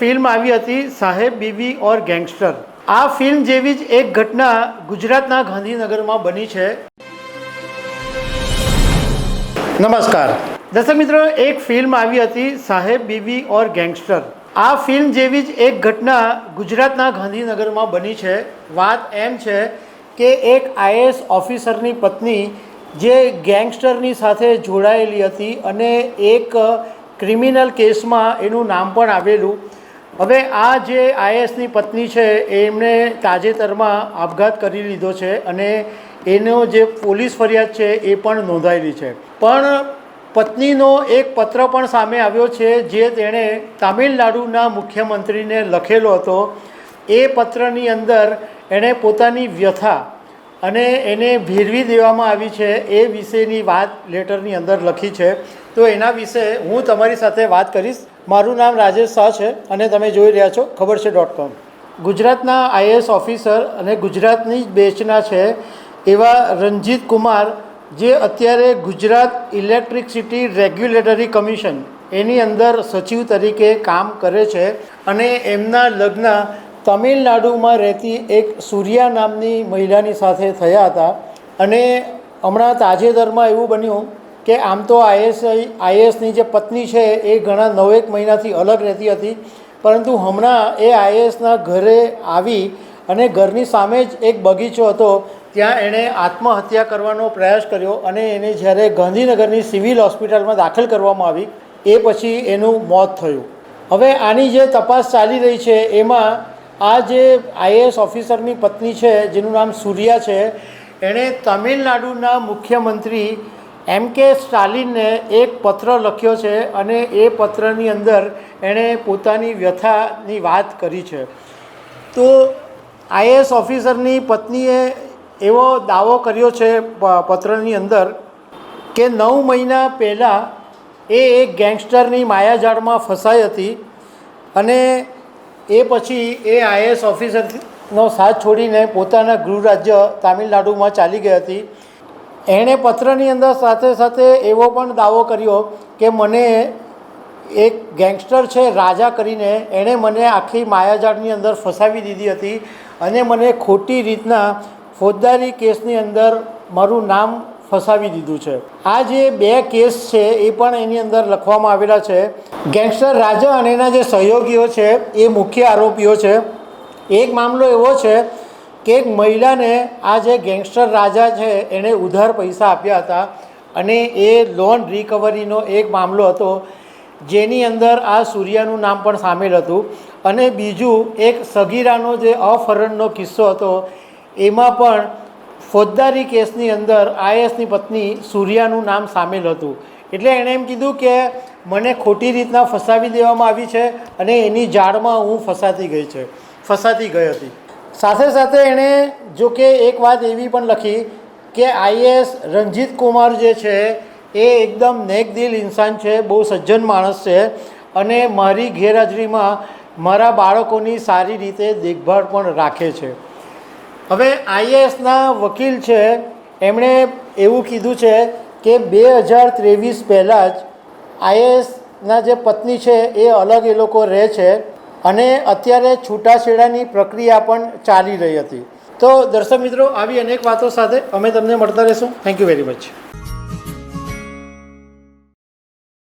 Film આવી હતી સાહેબ બીવી ઓર ગેંગસ્ટર. આ ફિલ્મ જેવી જ એક ઘટના ગુજરાતના ગાંધીનગરમાં બની છે. નમસ્કાર. દર્શક મિત્રો એક ફિલ્મ આવી હતી સાહેબ બીવી ઓર ગેંગસ્ટર. આ ફિલ્મ જેવી જ એક ઘટના ગુજરાતના ગાંધીનગરમાં બની છે. વાત એમ છે કે એક આઈએએસ ઓફિસરની પત્ની જે ગેંગસ્ટરની સાથે જોડાયેલી હતી અને એક ક્રિમિનલ કેસમાં એનું નામ પણ આવેલું હવે આ જે આઈએસની પત્ની છે એમણે તાજેતરમાં આપઘાત કરી લીધો છે અને એનો જે પોલીસ ફરિયાદ છે, એ પણ નોંધાયેલી છે. પણ પત્નીનો એક પત્ર પણ સામે આવ્યો છે, જે તેણે તામિલનાડુના મુખ્યમંત્રીને લખેલો હતો. એ પત્રની અંદર એણે પોતાની વ્યથા અને એને ભેરવી દેવામાં આવી છે, એ વિશેની વાત લેટરની અંદર લખી છે. તો એના વિશે હું તમારી સાથે વાત કરીશ. મારું નામ રાજેશ શાહ છે અને તમે જોઈ રહ્યા છો ખબર છે ડોટ કોમ. ગુજરાતના આઈએએસ ઓફિસર અને ગુજરાતની જ બેચના છે એવા રંજીત કુમાર, જે અત્યારે ગુજરાત ઇલેક્ટ્રિસિટી રેગ્યુલેટરી કમિશન એની અંદર સચિવ તરીકે કામ કરે છે અને એમના લગ્ન તમિલનાડુમાં રહેતી એક સૂર્યા નામની મહિલાની સાથે થયા હતા. અને હમણાં તાજેતરમાં એવું બન્યું કે આમ તો આઈએસ આઈએસની જે પત્ની છે એ ઘણા નવેક મહિનાથી અલગ રહેતી હતી, પરંતુ હમણાં એ આઈએસના ઘરે આવી અને ઘરની સામે જ એક બગીચો હતો, ત્યાં એણે આત્મહત્યા કરવાનો પ્રયાસ કર્યો અને એને જ્યારે ગાંધીનગરની સિવિલ હોસ્પિટલમાં દાખલ કરવામાં આવી, એ પછી એનું મોત થયું. હવે આની જે તપાસ ચાલી રહી છે, એમાં આ જે આઈએએસ ઓફિસરની પત્ની છે, જેનું નામ સૂર્યા છે, એણે તમિલનાડુના મુખ્યમંત્રી એમ કે સ્ટાલિનને એક પત્ર લખ્યો છે અને એ પત્રની અંદર એણે પોતાની વ્યથાની વાત કરી છે. તો આઈએએસ ઓફિસરની પત્નીએ એવો દાવો કર્યો છે પત્રની અંદર કે નવ મહિના પહેલાં એ એક ગેંગસ્ટરની માયાજાળમાં ફસાઈ હતી અને એ પછી એ આઈએએસ ઓફિસરનો સાથ છોડીને પોતાના ગૃહ રાજ્ય તામિલનાડુમાં ચાલી ગઈ હતી. એણે પત્રની અંદર સાથે સાથે એવો પણ દાવો કર્યો કે મને એક ગેંગસ્ટર છે, રાજા કરીને એણે મને આખી માયાજાળની અંદર ફસાવી દીધી હતી અને મને ખોટી રીતના ફોજદારી કેસની અંદર મારું નામ ફસાવી દીધું છે. આ જે બે કેસ છે, એ પણ એની અંદર લખવામાં આવેલા છે. ગેંગસ્ટર રાજા અને એના જે સહયોગીઓ છે, એ મુખ્ય આરોપીઓ છે. એક મામલો એવો છે કે એક મહિલાને આ જે ગેંગસ્ટર રાજા છે, એણે ઉધાર પૈસા આપ્યા હતા અને એ લોન રિકવરીનો એક મામલો હતો, જેની અંદર આ સૂર્યાનું નામ પણ સામેલ હતું. અને બીજું, એક સગીરાનો જે અફરણનો કિસ્સો હતો, એમાં પણ ફોજદારી કેસની અંદર આઈએસની પત્ની સૂર્યાનું નામ સામેલ હતું. એટલે એણે એમ કીધું કે મને ખોટી રીતના ફસાવી દેવામાં આવી છે અને એની જાળમાં હું ફસાતી ગઈ છે, ફસાતી ગઈ હતી. સાથે સાથે એણે જો કે એક વાત એવી પણ લખી કે આઈએએસ રણજીત કુમાર જે છે એ એકદમ નેકદિલ ઇન્સાન છે, બહુ સજ્જન માણસ છે અને મારી ગેરહાજરીમાં મારા બાળકોની સારી રીતે દેખભાળ પણ રાખે છે. હવે આઈએએસના વકીલ છે, એમણે એવું કીધું છે કે બે હજાર ત્રેવીસ પહેલાં જ આઈએએસના જે પત્ની છે એ અલગ એ લોકો રહે છે અને અત્યારે છૂટાછેડાની પ્રક્રિયા પણ ચાલી રહી હતી. તો દર્શક મિત્રો, આવી અનેક વાતો સાથે અમે તમને મળતા રહીશું. Thank you very much